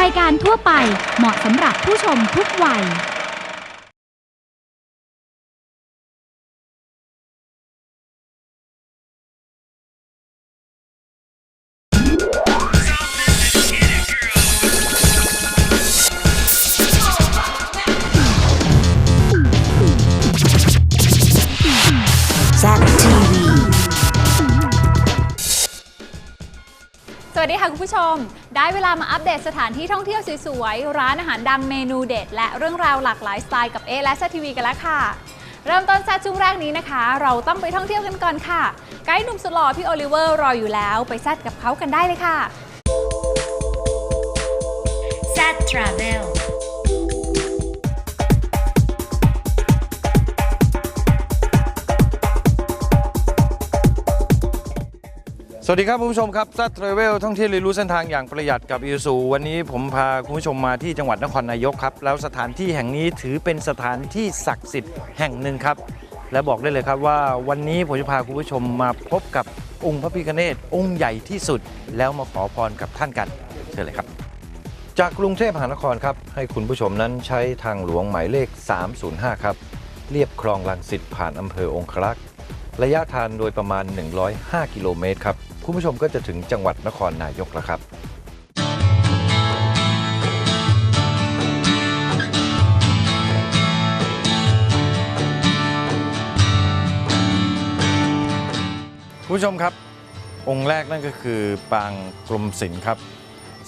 รายการทั่วไปเหมาะสำหรับผู้ชมทุกวัยแซด วีสวัสดีค่ะคุณผู้ชม ได้เวลามาอัปเดตสถานที่ท่องเที่ยวสวยๆ ร้านอาหารดังเมนูเด็ด และเรื่องราวหลากหลายสไตล์กับเอและซทีวีกันแล้วค่ะ เริ่มต้นแซดช่วงแรกนี้นะคะ เราต้องไปท่องเที่ยวกันก่อนค่ะ ไกด์หนุ่มสุดหล่อพี่โอลิเวอร์รออยู่แล้ว ไปแซดกับเขากันได้เลยค่ะแซดทราเวล สวัสดีครับคุณผู้ชมครับซัดเทรเวลท่องเที่ยวเรียนรู้เส้นทางอย่างประหยัดกับอิซูวันนี้ผมพาคุณผู้ชมมาที่จังหวัดนครนายกครับ แล้วสถานที่แห่งนี้ถือเป็นสถานที่ศักดิ์สิทธิ์แห่งหนึ่งครับ และบอกได้เลยครับว่าวันนี้ผมจะพาคุณผู้ชมมาพบกับองค์พระพิฆเนศองค์ใหญ่ที่สุด แล้วมาขอพรกับท่านกันเชิญเลยครับ จากกรุงเทพมหานครครับให้คุณผู้ชมนั้นใช้ทางหลวงหมายเลข 305 ครับเรียบคลองลังสิตผ่านอำเภอองครักษ์ระยะทางโดยประมาณ 105 กิโลเมตรครับ คุณผู้ชมก็จะถึงจังหวัดนครนายกแล้วครับคุณผู้ชมครับ องค์แรกนั่นก็คือปางกรมศิลป์ครับ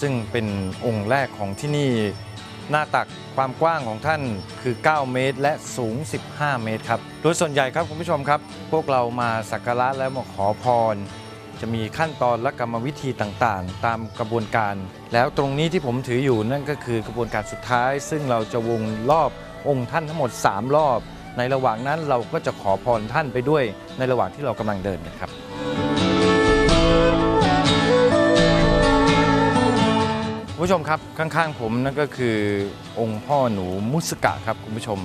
ซึ่งเป็นองค์แรกของที่นี่หน้าตักความกว้างของท่านคือ 9 เมตร และสูง 15 เมตรครับ โดยส่วนใหญ่ครับคุณผู้ชมครับ พวกเรามาสักการะแล้วมาขอพร จะมีขั้นตอนและกรรมวิธีต่างๆ ตามกระบวนการ แล้วตรงนี้ที่ผมถืออยู่นั่นก็คือกระบวนการสุดท้าย ซึ่งเราจะวงรอบองค์ท่านทั้งหมด 3 รอบ ในระหว่างนั้นเราก็จะขอพรท่านไปด้วย ในระหว่างที่เรากำลังเดินกันครับผู้ชมครับข้างๆผมนั่นก็คือองค์พ่อหนูมุสกะครับคุณผู้ชม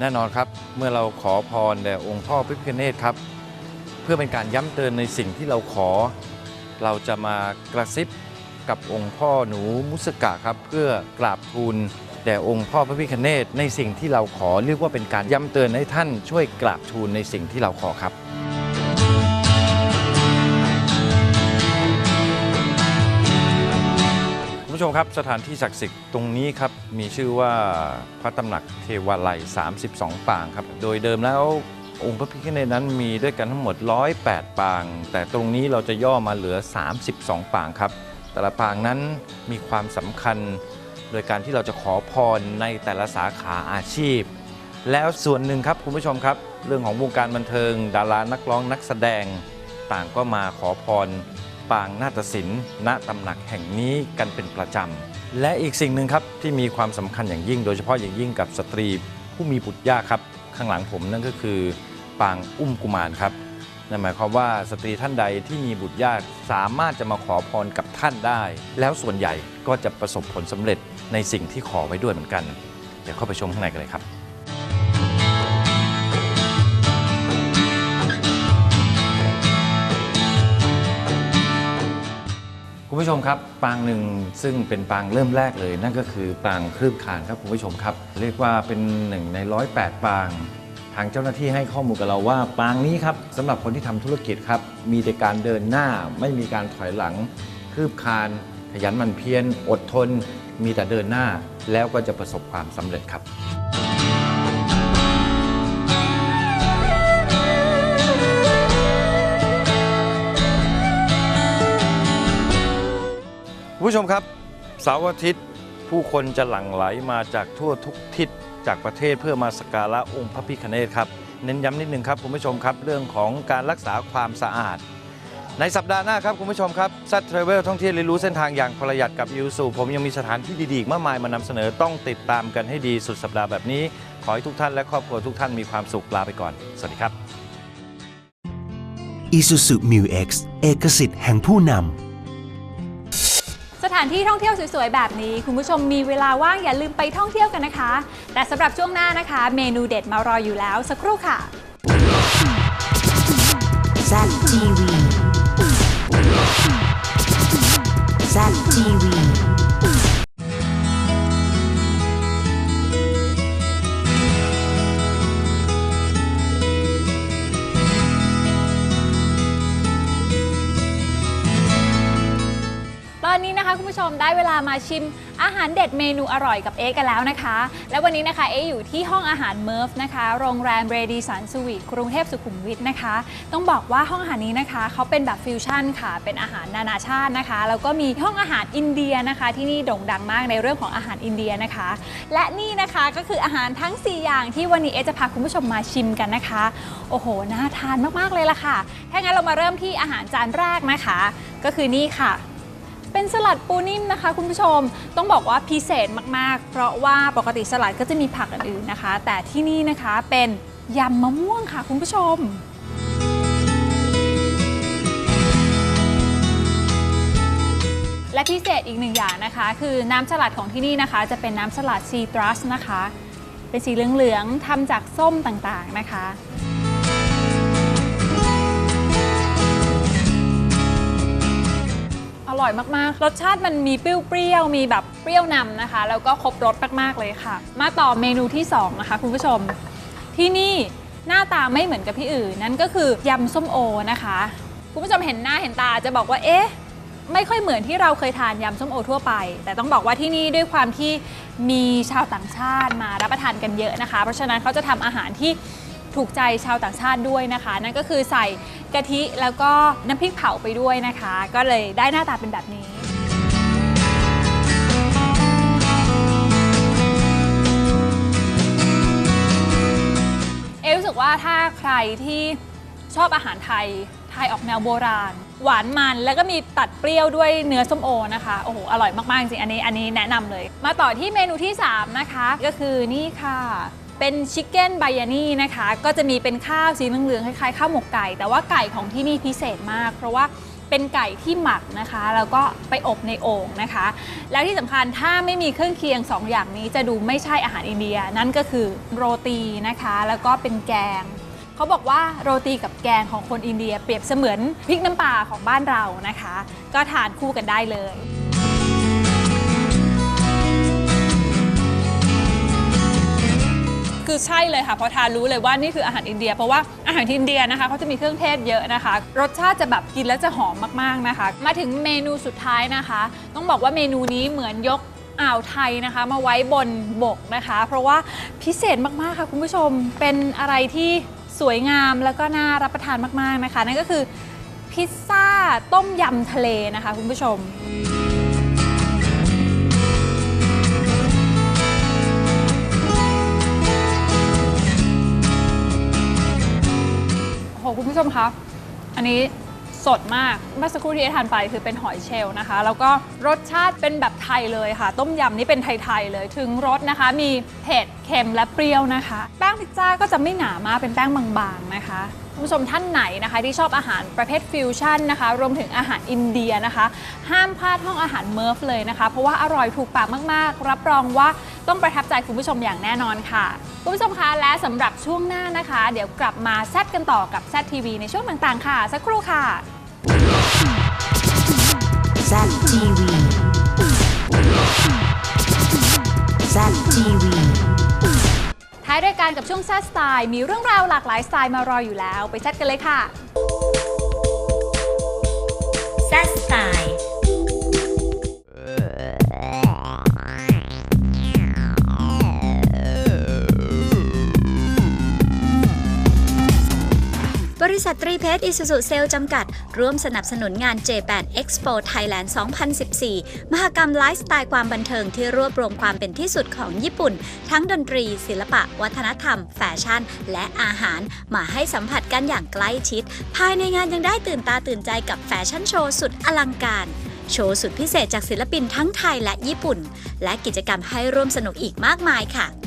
แน่นอนครับ เมื่อเราขอพรแด่องค์พ่อพระพิฆเนศครับ เพื่อเป็นการย้ำเตือนในสิ่งที่เราขอ เราจะมากระซิบกับองค์พ่อหนูมุสกะครับ เพื่อกราบทูลแด่องค์พ่อพระพิฆเนศในสิ่งที่เราขอเรียกว่าเป็นการย้ำเตือนให้ท่านช่วยกราบทูลในสิ่งที่เราขอครับคุณผู้ชมครับสถานที่ศักดิ์สิทธิ์ตรงนี้ครับมีชื่อว่าพระตำหนักเทวาลัย 32 ปางครับ โดยเดิมแล้ว องค์พระพิฆเนศนั้นมีด้วยกันทั้งหมด 108 ปาง แต่ตรงนี้เราจะย่อมาเหลือ 32 ปางครับ แต่ละปางนั้นมีความสำคัญ โดยการที่เราจะขอพรในแต่ละสาขาอาชีพ แล้วส่วนหนึ่งครับคุณผู้ชมครับ เรื่องของวงการบันเทิง ดารานักร้องนักแสดง ต่างก็มาขอพร ปางนาฏศิลป์ณตำหนักแห่งนี้กันเป็นประจำและอีกสิ่งหนึ่งครับที่มีความสำคัญอย่างยิ่ง โดยเฉพาะอย่างยิ่งกับสตรีผู้มีบุตรยากครับ ข้างหลังผมนั่นก็คือ ปางอุ้มกุมารครับนั่นหมายความว่าสตรีท่านใดที่มีบุตรยากสามารถจะมาขอพรกับท่านได้ แล้วส่วนใหญ่ก็จะประสบผลสำเร็จในสิ่งที่ขอไว้ด้วยเหมือนกัน เดี๋ยวเข้าไปชมข้างในกันเลยครับคุณผู้ชมครับปางหนึ่งซึ่งเป็นปางเริ่มแรกเลย นั่นก็คือปางคลืบคานครับคุณผู้ชมครับ เรียกว่าเป็นหนึ่งในร้อยแปดปางางเจ้าหน้าที่ให้ข้อมูลกับเราว่า ปางนี้ครับสำหรับคนที่ทำธุรกิจครับ มีแต่การเดินหน้าไม่มีการถอยหลัง คืบคลาน ขยันหมั่นเพียรอดทน มีแต่เดินหน้าแล้วก็จะประสบความสำเร็จครับ ผู้ชมครับเสาร์อาทิตย์ ผู้คนจะหลั่งไหลมาจากทั่วทุกทิศ จากประเทศเพื่อมาสักการะองค์พระพิฆเนศครับ เน้นย้ำนิดนึงครับคุณผู้ชมครับ เรื่องของการรักษาความสะอาด ในสัปดาห์หน้าครับคุณผู้ชมครับซัดเทรเวลท่องเที่ยวเรียนรู้เส้นทางอย่างประหยัดกับยูสูผมยังมีสถานที่ดีๆอีกมากมายมานำเสนอต้องติดตามกันให้ดีสุดสัปดาห์แบบนี้ ขอให้ทุกท่านและครอบครัวทุกท่านมีความสุขลาไปก่อนสวัสดีครับ Isuzu Mu X เอกสิทธิ์แห่งผู้นำ สถานที่ท่องเที่ยวสวยๆ แบบนี้ คุณผู้ชมมีเวลาว่างอย่าลืมไปท่องเที่ยวกันนะคะ แต่สำหรับช่วงหน้านะคะ เมนูเด็ดมารออยู่แล้วสักครู่ค่ะแซทีวีแซทีวี มาชิมอาหารเด็ดเมนูอร่อยกับเอ๊กันแล้วนะคะ และวันนี้นะคะเอ๊อยู่ที่ห้องอาหารเมิร์ฟนะคะ โรงแรมเรดีสันสวีทกรุงเทพสุขุมวิทนะคะ ต้องบอกว่าห้องอาหารนี้นะคะเขาเป็นแบบฟิวชั่นค่ะ เป็นอาหารนานาชาตินะคะ แล้วก็มีห้องอาหารอินเดียนะคะ ที่นี่โด่งดังมากในเรื่องของอาหารอินเดียนะคะ และนี่นะคะก็คืออาหารทั้ง 4 อย่างที่วันนี้เอ๊จะพาคุณผู้ชมมาชิมกันนะคะ โอ้โห น่าทานมากๆเลยล่ะค่ะ ถ้างั้นเรามาเริ่มที่อาหารจานแรกนะคะ ก็คือนี่ค่ะ เป็นสลัดปูนิ่มนะคะ คุณผู้ชมต้องบอกว่าพิเศษมากๆ เพราะว่าปกติสลัดก็จะมีผักอื่นๆนะคะ แต่ที่นี่นะคะเป็นยำมะม่วงค่ะ คุณผู้ชมและพิเศษอีกหนึ่งอย่างนะคะ คือน้ำสลัดของที่นี่นะคะ จะเป็นน้ำสลัดซีตรัสนะคะ เป็นสีเหลืองๆทำจากส้มต่างๆนะคะ ร่อยมากๆ รสชาติมันมีเปรี้ยวๆ มีแบบเปรี้ยวนำนะคะ แล้วก็ครบรสมากๆเลยค่ะ มาต่อเมนูที่ 2 นะคะ คุณผู้ชม ที่นี่หน้าตาไม่เหมือนกับที่อื่น นั่นก็คือยำส้มโอนะคะ คุณผู้ชมเห็นหน้าเห็นตาจจะบอกว่าเอ๊ะไม่ค่อยเหมือนที่เราเคยทานยำส้มโอทั่วไป แต่ต้องบอกว่าที่นี่ด้วยความที่มีชาวต่างชาติมารับประทานกันเยอะนะคะ เพราะฉะนั้นเขาจะทำอาหารที่ ถูกใจชาวต่างชาติด้วยนะคะ นั่นก็คือใส่กะทิแล้วก็น้ำพริกเผาไปด้วยนะคะ ก็เลยได้หน้าตาเป็นแบบนี้เอรู้สึกว่าถ้าใครที่ชอบอาหารไทย ไทยออกแนวโบราณ หวานมันแล้วก็มีตัดเปรี้ยวด้วยเนื้อส้มโอนะคะ โอ้โห อร่อยมาก ๆ จริง อันนี้ อันนี้แนะนำเลย มาต่อที่เมนูที่ 3 นะคะ ก็คือนี่ค่ะ เป็นชิคเก้นไบยานี่นะคะ ก็จะมีเป็นข้าวสีเหลืองๆคล้ายๆข้าวหมกไก่ แต่ว่าไก่ของที่นี่พิเศษมาก เพราะว่าเป็นไก่ที่หมักนะคะ แล้วก็ไปอบในโอ่งนะคะ แล้วที่สำคัญถ้าไม่มีเครื่องเคียง 2 อย่างนี้จะดูไม่ใช่อาหารอินเดีย นั่นก็คือโรตีนะคะ แล้วก็เป็นแกงเขาบอกว่าโรตีกับแกงของคนอินเดียเปรียบเสมือนพริกน้ำปลาของบ้านเรานะคะ ก็ทานคู่กันได้เลย ใช่เลยค่ะพอทานรู้เลยว่านี่คืออาหารอินเดีย เพราะว่าอาหารที่อินเดียนะคะเขาจะมีเครื่องเทศเยอะนะคะ รสชาติจะแบบกินแล้วจะหอมมากๆนะคะ มาถึงเมนูสุดท้ายนะคะ ต้องบอกว่าเมนูนี้เหมือนยกอ่าวไทยนะคะ มาไว้บนบกนะคะ เพราะว่าพิเศษมากๆค่ะคุณผู้ชมเป็นอะไรที่สวยงามแล้วก็น่ารับประทานมากๆนะคะ นั่นก็คือพิซซ่าต้มยำทะเลนะคะ คุณผู้ชม ผู้ชมคะอันนี้สดมากเมื่อสักครู่ที่เอทานไปคือเป็นหอยเชลล์นะคะ แล้วก็รสชาติเป็นแบบไทยเลยค่ะ ต้มยำนี่เป็นไทยๆเลย ถึงรสนะคะ มีเผ็ดเค็มและเปรี้ยวนะคะ แป้งพิซซ่าก็จะไม่หนามากเป็นแป้งบางๆนะคะคุณผู้ชมท่านไหนนะคะ ที่ชอบอาหารประเภทฟิวชั่นนะคะ รวมถึงอาหารอินเดียนะคะ ห้ามพลาดห้องอาหารเมิร์ฟเลยนะคะ เพราะว่าอร่อยถูกปากมากๆ รับรองว่าต้องประทับใจคุณผู้ชมอย่างแน่นอนค่ะ คุณผู้ชมคะและสำหรับช่วงหน้านะคะ เดี๋ยวกลับมาแซดกันต่อกับแซดทีวีในช่วงต่างๆ ค่ะ สักครู่ค่ะ Z TV Z TV ท้ายรายการกับช่วงแซดสไตล์มีเรื่องราวหลากหลายสไตล์มารออยู่แล้ว ไปแซดกันเลยค่ะ Z Style บริ ษัทตรีเพชรอิสุสุเซลจำกัด ร่วมสนับสนุนงาน J8 Expo Thailand 2014 มหกรรมไลฟ์สไตล์ความบันเทิงที่รวบรวมความเป็นที่สุดของญี่ปุ่น ทั้งดนตรี ศิลปะ วัฒนธรรม แฟชั่น และอาหาร มาให้สัมผัสกันอย่างใกล้ชิด ภายในงานยังได้ตื่นตาตื่นใจกับแฟชั่นโชว์สุดอลังการโชว์สุดพิเศษจากศิลปินทั้งไทยและญี่ปุ่น และกิจกรรมให้ร่วมสนุกอีกมากมายค่ะ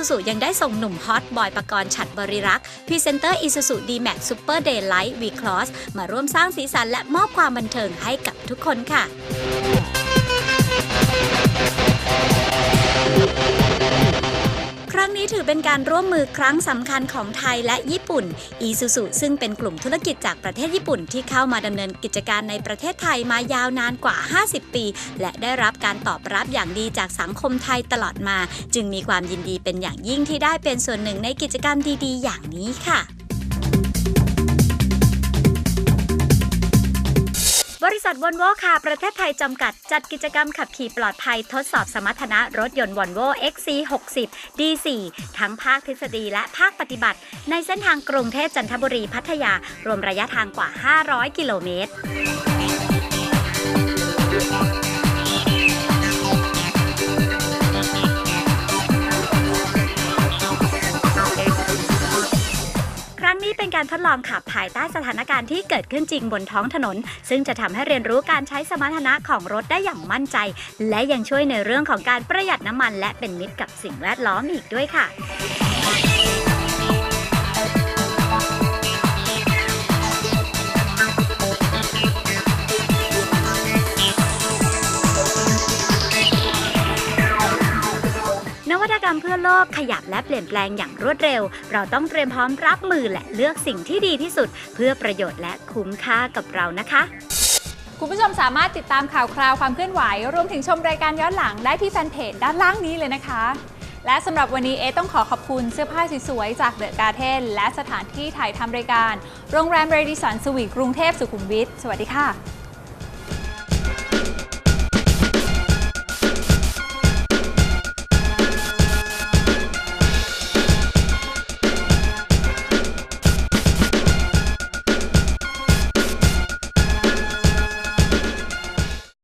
ซูซูยังได้ส่งหนุ่มฮอตบอยปกรณ์ฉัดบริรักษ์พรีเซนเตอร์อีซูซูดีแม็กซูเปอร์เดย์ไลท์วีคลอสมาร่วมสร้างสีสันและมอบความบันเทิงให้กับทุกคนค่ะ งนี้นี้ถือเป็นการร่วมมือครั้งสำคัญของไทยและญี่ปุ่น อีซูซูซึ่งเป็นกลุ่มธุรกิจจากประเทศญี่ปุ่นที่เข้ามาดำเนินกิจการในประเทศไทยมายาวนานกว่า 50 ปี และได้รับการตอบรับอย่างดีจากสังคมไทยตลอดมา จึงมีความยินดีเป็นอย่างยิ่งที่ได้เป็นส่วนหนึ่งในกิจกรรมดีๆ อย่างนี้ค่ะ บริษัทวอลโวคาประเทศไทยจำกัดจัดกิจกรรมขับขี่ปลอดภัยทดสอบสมรรถนะรถยนต์วอลโว XC60 D4 ทั้งภาคทฤษฎีและภาคปฏิบัติ ในเส้นทางกรุงเทพจันทบุรีพัทยา รวมระยะทางกว่า 500 กิโลเมตร นี้เป็นการทดลองขับภายใต้สถานการณ์ที่เกิดขึ้นจริงบนท้องถนน ซึ่งจะทำให้เรียนรู้การใช้สมรรถนะของรถได้อย่างมั่นใจ และยังช่วยในเรื่องของการประหยัดน้ำมัน และเป็นมิตรกับสิ่งแวดล้อมอีกด้วยค่ะ กรรมเพื่อโลกขยับและเปลี่ยนแปลงอย่างรวดเร็ว เราต้องเตรียมพร้อมรับมือและเลือกสิ่งที่ดีที่สุด เพื่อประโยชน์และคุ้มค่ากับเรานะคะคุณผู้ชมสามารถติดตามข่าวคราวความเคลื่อนไหว รวมถึงชมรายการย้อนหลังได้ที่แฟนเพจด้านล่างนี้เลยนะคะ และสำหรับวันนี้เอต้องขอขอบคุณเสื้อผ้าสวยๆจากเดอะการ์เทนและสถานที่ถ่ายทำรายการ โรงแรมเรดิสันสวีทกรุงเทพสุขุมวิท สวัสดีค่ะ